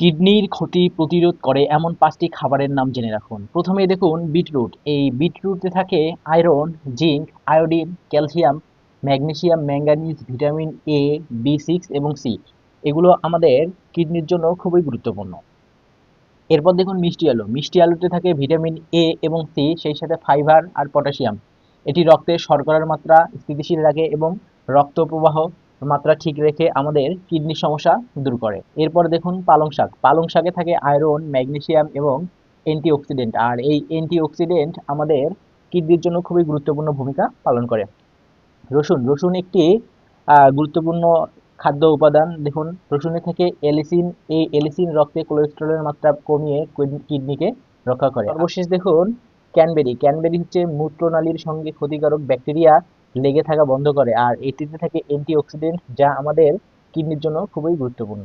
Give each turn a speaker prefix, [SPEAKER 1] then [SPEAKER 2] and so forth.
[SPEAKER 1] কিডনির ক্ষতি প্রতিরোধ করে এমন পাঁচটি খাবারের নাম জেনে রাখুন। প্রথমে দেখুন বিটরুট। এই বিটরুটে থাকে iron, zinc, iodine, calcium, magnesium, manganese, vitamin A B six এবং সি এগুলো আমাদের কিডনির জন্য খুবই গুরুত্বপূর্ণ। এরপর দেখুন মিষ্টি আলু। মিষ্টি আলুতে থাকে ভিটামিন এ এবং সি সেই সাথে ফাইবার আর পটাশিয়াম। এটি রক্তে শর্করার মাত্রা স্থিতিশীল রাখে এবং রক্ত প্রবাহ মাত্রা ঠিক রেখে আমাদের কিডনির সমস্যা দূর করে। এরপর দেখুন পালং শাক। পালং শাকে থাকে আয়রন ম্যাগনেসিয়াম এবং অ্যান্টিঅক্সিডেন্ট আর এই অ্যান্টিঅক্সিডেন্ট আমাদের কিডনির জন্য খুবই গুরুত্বপূর্ণ ভূমিকা পালন করে। রসুন। রসুন একটি গুরুত্বপূর্ণ খাদ্য উপাদান। দেখুন, রসুনে থেকে এলিসিন, এই এলিসিন রক্তে কোলেস্টেরলের মাত্রা কমিয়ে কিডনিকে রক্ষা করে। সর্বশেষ দেখুন, ক্যানবেরি। ক্যানবেরি হচ্ছে মূত্রনালীর সঙ্গে ক্ষতিকারক ব্যাকটেরিয়া। লেগে থাকা বন্ধ করে। আর এটিতে থাকে অ্যান্টিঅক্সিডেন্ট যা আমাদের কিডনির জন্য খুবই গুরুত্বপূর্ণ।